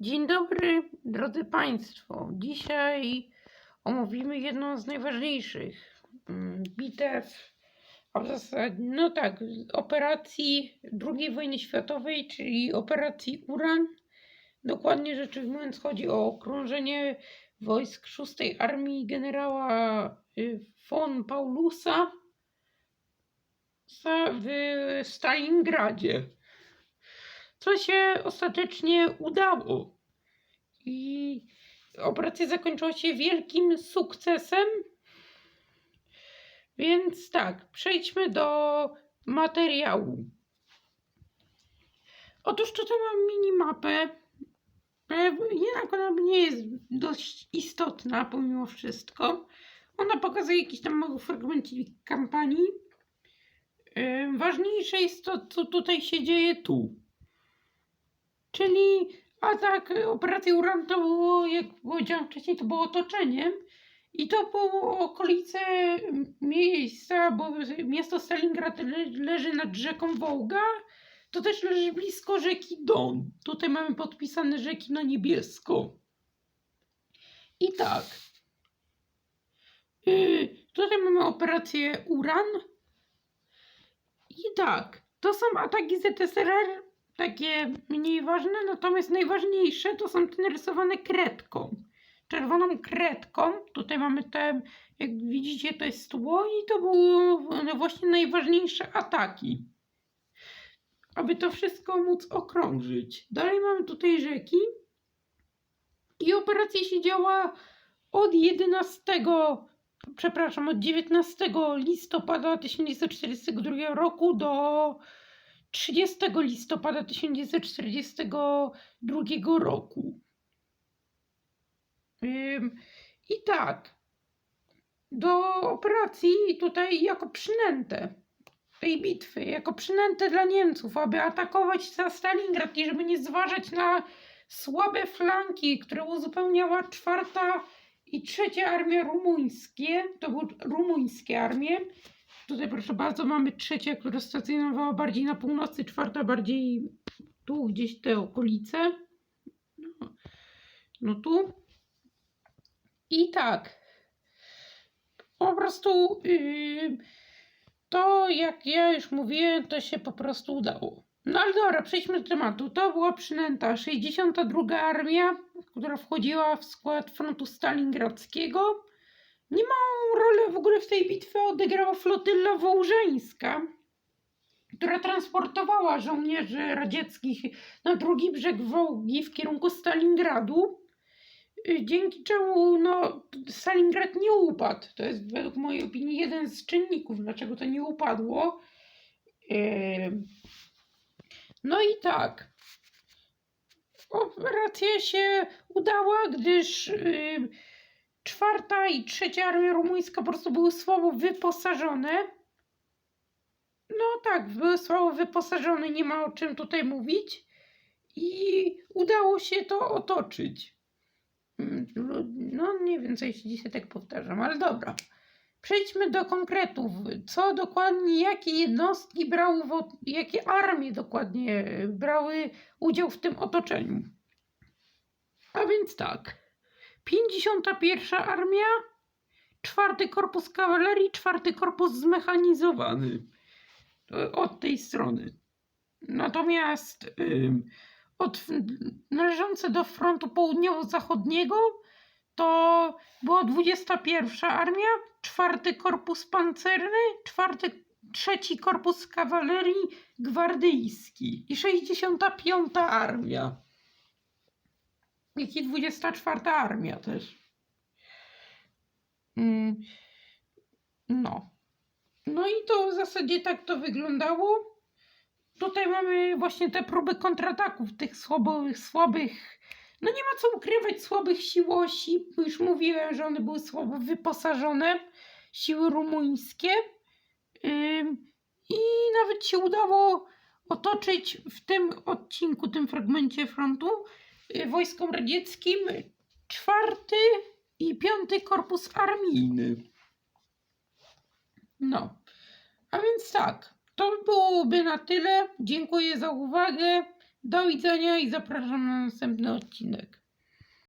Dzień dobry, drodzy Państwo. Dzisiaj omówimy jedną z najważniejszych mm, bitew, a w zasadzie, no tak, operacji II wojny światowej, czyli operacji Uran. Dokładnie rzecz ujmując, chodzi o okrążenie wojsk szóstej Armii generała y, von Paulusa w Stalingradzie co się ostatecznie udało. I operacja zakończyła się wielkim sukcesem. Więc tak, przejdźmy do materiału. Otóż tutaj mam minimapę. Jednak ona nie jest dość istotna pomimo wszystko. Ona pokazuje jakiś tam mały fragmencik kampanii. Ważniejsze jest to, co tutaj się dzieje tu. Czyli atak operacji Uran to było, jak powiedziałam wcześniej, to było otoczeniem. I to było okolice miejsca, bo miasto Stalingrad le, leży nad rzeką Wołga. To też leży blisko rzeki Don. Tutaj mamy podpisane rzeki na niebiesko. I tak. Yy, tutaj mamy operację Uran. I tak. To są ataki ZSRR takie mniej ważne, natomiast najważniejsze to są te narysowane kredką. Czerwoną kredką. Tutaj mamy te, jak widzicie, to jest tło i to były właśnie najważniejsze ataki. Aby to wszystko móc okrążyć. Dalej mamy tutaj rzeki. I operacja się działa od 11, przepraszam, od 19 listopada 1942 roku do 30 listopada 1942 roku. I tak, do operacji tutaj jako przynętę tej bitwy, jako przynętę dla Niemców, aby atakować za Stalingrad i żeby nie zważać na słabe flanki, które uzupełniała czwarta i trzecia armia rumuńskie, to były rumuńskie armie, Tutaj proszę bardzo mamy trzecia, która stacjonowała bardziej na północy, czwarta bardziej tu, gdzieś te okolice. No, no tu. I tak. Po prostu yy, to, jak ja już mówiłem, to się po prostu udało. No ale dobra, przejdźmy do tematu. To była przynęta 62 Armia, która wchodziła w skład frontu stalingradzkiego. Niemałą rolę w ogóle w tej bitwie odegrała flotylla wołżeńska, która transportowała żołnierzy radzieckich na drugi brzeg Wołgi w kierunku Stalingradu, y, dzięki czemu no, Stalingrad nie upadł. To jest według mojej opinii jeden z czynników, dlaczego to nie upadło. No i tak. Operacja się udała, gdyż czwarta i trzecia armia rumuńska po prostu były słabo wyposażone. No tak, były słabo wyposażone, nie ma o czym tutaj mówić. I udało się to otoczyć. No, nie wiem, co ja się dzisiaj tak powtarzam, ale dobra. Przejdźmy do konkretów. Co dokładnie, jakie jednostki brały, jakie armie dokładnie brały udział w tym otoczeniu? A więc tak. 51 Armia, czwarty Korpus Kawalerii, czwarty Korpus Zmechanizowany. Od tej strony. Natomiast ym, od, należące do frontu południowo-zachodniego to była 21 Armia, czwarty Korpus Pancerny, czwarty, trzeci Korpus Kawalerii Gwardyjski i 65 Armia jak i 24 armia też. Mm, No. No i to w zasadzie tak to wyglądało. Tutaj mamy właśnie te próby kontrataków tych słabych, słabych, no nie ma co ukrywać słabych sił bo już mówiłem, że one były słabo wyposażone, siły rumuńskie. I nawet się udało otoczyć w tym odcinku, tym fragmencie frontu, wojskom radzieckim czwarty i piąty korpus armijny. No, a więc tak, to byłoby na tyle. Dziękuję za uwagę. Do widzenia i zapraszam na następny odcinek.